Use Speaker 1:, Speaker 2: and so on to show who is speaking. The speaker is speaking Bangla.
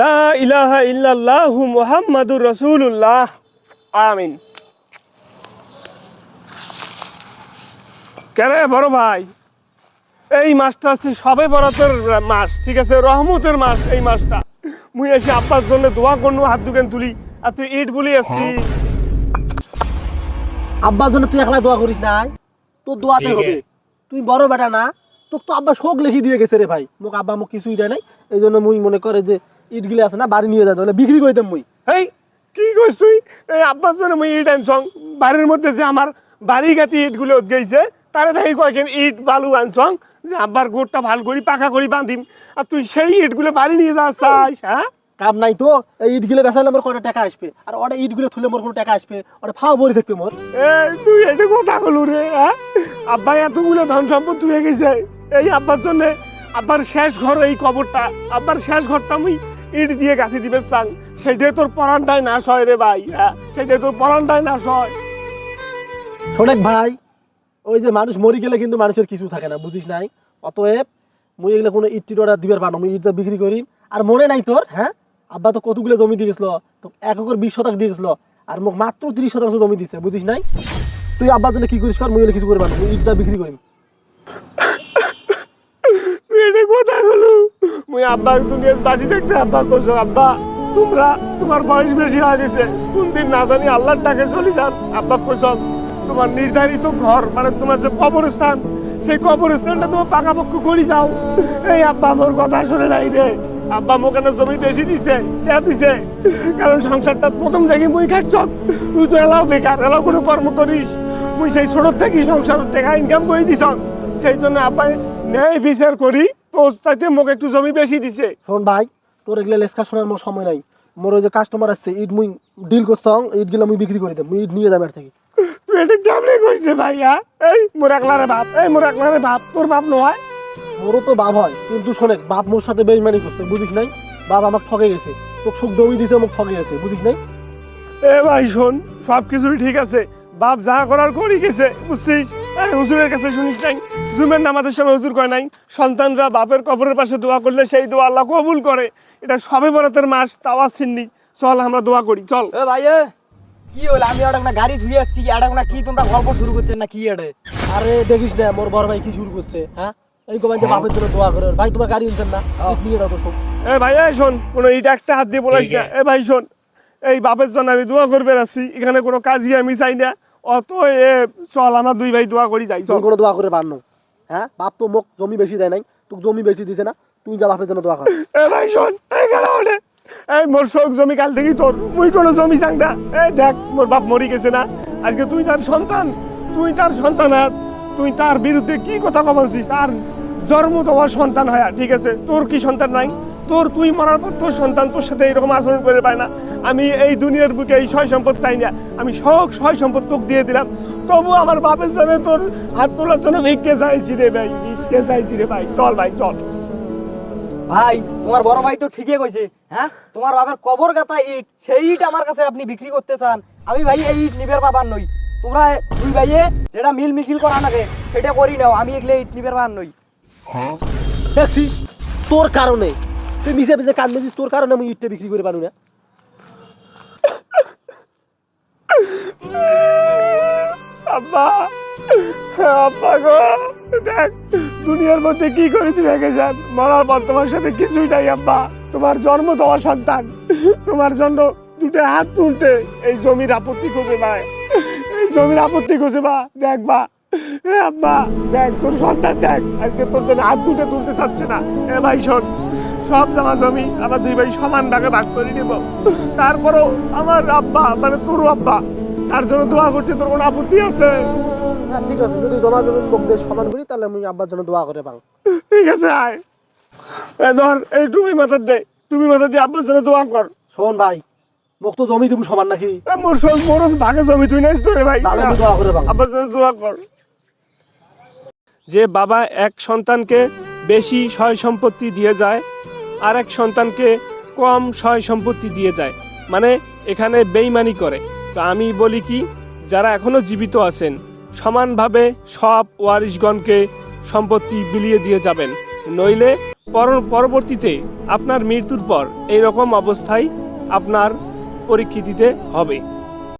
Speaker 1: লা ইলাহা ইল্লাল্লাহু মুহাম্মাদুর রাসূলুল্লাহ। আমিন। কেরে বড় ভাই? এই মাসটা হচ্ছে সবে বরাতের মাস ঠিক আছে? রহমতের মাস এই মাসটা। মুই এসে আব্বার জন্য দোয়া করনু হাত দুকেন তুলি আর তুই ইট বলি আসছি
Speaker 2: আব্বার জন্য তুই একলা দোয়া করিস নাই? তোর দোয়াতে হবে। তুই বড় বেটা না? তোর তো আব্বা শোক লিখি দিয়ে গেছে রে ভাই। মোক আব্বা মোক কিছুই দেয় নাই। এই জন্য মুই মনে করে যে ইট গিলে আছে না বাড়ি নিয়ে যায় তাহলে বিক্রি করে দেব মুই।
Speaker 1: এই কি কইস তুই? এই আব্বার জন্য মুই ইট আনছং। বাড়ির মধ্যে যে আমার বাড়ি গাতি ইটগুলো গেছে তারে থাকি কয়েকদিন ইট বালু আনছং যে আব্বার গোড়টা ভালো করি পাকা করি বাঁধিম আর তুই সেই ইটগুলো বাড়ি নিয়ে যাস চাস হ্যাঁ?
Speaker 2: কাম নাই তো এই ইট গিলে বেসালে আমার কটা টাকা আসবে। আর ওটা ইটগুলো থুলে মোর কোনো টাকা আসবে ওটা ফাও বড়ি দেখবে মোর।
Speaker 1: এই তুই এটা কথা বলু রে হ্যাঁ? আব্বা এতগুলো ধন সম্পদ তুলে গেছে। এই আব্বার জন্য আব্বার শেষ ঘর, এই কবরটা, আব্বার শেষ ঘরটা মুই ইট দিয়ে গাছি দিবে চাং। সেটাই তোর পরানটাই নাশ হয় রে ভাই হ্যাঁ? সেটাই তোর পরানটাই নাশ হয়।
Speaker 2: শোনেক ভাই, ওই যে মানুষ মরি গেলে কিন্তু মানুষের কিছু থাকে না, বুঝিস নাই? অতএব মুই এগুলো কোনো ইট টিট অর্ডার দিবার পারো মুই ইট যা বিক্রি করি। আর মনে নাই তোর হ্যাঁ? আব্বা তো কতগুলো জমি দিয়ে গেছিল? তো এক একর বিশ শতাংশ দিয়ে গেছিল। আর মোক মাত্র তিরিশ শতাংশ জমি দিছে, বুঝিস নাই? তুই আব্বার জন্য কি করিস কর, মুই কিছু করে পারো মুই ইট যা বিক্রি করিম
Speaker 1: তুই এটা কথা বলু বাজি দেখতে আব্বা কোস আব্বা, তোমরা, তোমার বয়স বেশি হয়ে গেছে না জানি আল্লাহর ডাকে চলে যান। আব্বা তোমার নির্ধারিত ঘর মানে তোমার যে কবরস্থান, সেই কবরস্থানটা তোমার পাকাপোক্ষ করে যাও। এই আব্বা মোর কথা শুনে নাই রে। আব্বা মোক কেন জমি বেশি দিছে কে দিছে, কারণ সংসারটা প্রথম থেকে মুই খাটছ। তুই তো এলাও বেকার, এলাও কোনো কর্ম করিস। মুই সেই ছোট থেকে সংসার টাকা ইনকাম করে দিছ সেই জন্য আব্বাই ন্যায় বিচার করি। তোর চাইতে মোক একটু জমি বেশি দিছে।
Speaker 2: শোন ভাই তোর এগুলো লেসকা শোনার মোর সময় নাই। মোর ওই যে কাস্টমার আসছে ইট মুই ডিল করছ ইটগুলো মুই বিক্রি করে দেব মুই ইট নিয়ে যাবে থেকে।
Speaker 1: তুই এটা কেমনে কইছে ভাইয়া এই মোর একলারে বাপ এই মোর একলারে বাপ তোর বাপ নয়?
Speaker 2: মোরও তো বাপ হয় কিন্তু শোনে বাপ মোর সাথে বেইমানি করছে বুঝিস নাই? বাপ আমাকে ঠকে গেছে তো সুখ জমি দিছে মোক ঠকে গেছে বুঝিস নাই?
Speaker 1: এ ভাই শোন সব কিছুই ঠিক আছে বাপ যা করার করি গেছে বুঝছিস? এই হুজুরের কাছে শুনিস নাই? জুমের নামাজের সময় হুজুর কয় নাই? সন্তানরা বাপের কবরের পাশে দোয়া করলে সেই দোয়া আল্লাহ কবুল করে। এটা সবে বরাতের মাস তাওয়া চিন্নি চল আমরা দোয়া করি চল।
Speaker 3: এ ভাই এ, কি হলো? আমি একটা গাড়ি ধুয়ে আসছি এটা কোনো কি তোমরা গল্প শুরু করছেন না কি এটা
Speaker 2: আরে দেখিস না মোর বড় ভাই কি শুরু করছে হ্যাঁ? এই কমাই যে বাপের জন্য দোয়া করে ভাই তোমার গাড়ি উঠছেন না ইট নিয়ে যাও তো সব
Speaker 1: এ ভাই এই শোন কোনো ইটা একটা হাত দিয়ে বলিস না। এ ভাই শোন এই বাপের জন্য আমি দোয়া করবে আসছি এখানে কোনো কাজই আমি চাই না। অত এ চল আমরা দুই ভাই দোয়া করি যাই চল।
Speaker 2: কোনো দোয়া করে পারনো হ্যাঁ? বাপ তো মোক জমি বেশি দেয় নাই। তোকে জমি বেশি দিছে না। তুই যা বাপের জন্য দোয়া কর।
Speaker 1: এ ভাই শোন এই গেল এই মোর শোক জমি কাল থেকেই তোর। মুই কোনো জমি চাং না। এই দেখ মোর বাপ মরি গেছে না। আজকে তুই তার সন্তান। তুই তার সন্তান আর তুই তার বিরুদ্ধে কি কথা বলছিস? তার জন্ম তোমার সন্তান হয় ঠিক আছে? তোর কি সন্তান নাই? তোর তুই মরার পর তোর সন্তান তোর সাথে এরকম আচরণ করে পায় না। আমি এই দুনিয়ার বুকে এই সয় সম্পদ চাই না। আমি সব সয় সম্পদ তোকে দিয়ে দিলাম। তবু আমার বাপের জন্য তোর হাত তোলার জন্য ভিক্ষে চাইছি রে ভাই? ভিক্ষে চাইছি রে ভাই? চল ভাই চল।
Speaker 3: ভাই তোমার বড় ভাই তো ঠিকই কইছে হ্যাঁ? তোমার বাবার কবর গাতা ইট সেই ইট আমার কাছে আপনি বিক্রি করতে চান। আমি ভাই এই ইট নিবের বাবার নই। তোমরা দুই ভাইয়ে যেটা মিল মিছিল করা নাকি সেটা করি নাও। আমি এগুলো ইট নিবের বাবার নই।
Speaker 2: দেখছিস? তোর কারণে। তুই মিশে মিশে কান দিছিস তোর কারণে আমি ইটটা বিক্রি করে পারু না।
Speaker 1: আব্বা আব্বা গো, দেখ, দুনিয়ার মধ্যে কি করে তুই রেখে যান? মরার পর তোমার সাথে কিছুই নাই, আব্বা। তোমার জন্ম দেওয়া সন্তান। তোমার জন্য দুটো হাত তুলতে এই জমির আপত্তি খুঁজে ভাই এই জমির আপত্তি খুঁজে বা দেখ বা আব্বা, দেখ, তোর সন্তান দেখ। আজকে তোর জন্য হাত দুটো তুলতে চাচ্ছে না। এ, ভাই, শোন। সব জমা জমি আমার দুই ভাই সমান ভাগে ভাগ করে নিব। তারপরও আমার আব্বা মানে তোর আব্বা তার জন্য দোয়া করছে তোর কোনো আপত্তি আছে?
Speaker 2: হ্যাঁ ঠিক আছে যদি তোমার জন্য দিয়ে সমান করি তাহলে আমি আব্বার জন্য দোয়া করে
Speaker 1: ঠিক আছে আয়। এ ধর এই তুমি দে তুমি দিয়ে আব্বার জন্য দোয়া কর।
Speaker 2: শোন ভাই মোক তো জমি দিব সমান নাকি?
Speaker 1: এ মোর সব মোর ভাগে জমি তুই নাইস তোরে ভাই।
Speaker 2: তাহলে আমি দোয়া করে
Speaker 1: আব্বার জন্য দোয়া কর। যে বাবা এক সন্তানকে বেশি সয় সম্পত্তি দিয়ে যায় আর এক সন্তানকে কম সয় সম্পত্তি দিয়ে যায়। মানে এখানে বেইমানি করে। তো আমি বলি কি, যারা এখনও জীবিত আছেন, সমানভাবে সব ওয়ারিশগণকে সম্পত্তি বিলিয়ে দিয়ে যাবেন। নইলে পর- পরবর্তীতে আপনার মৃত্যুর পর এই রকম অবস্থায় আপনার পরীক্ষিতিতে হবে।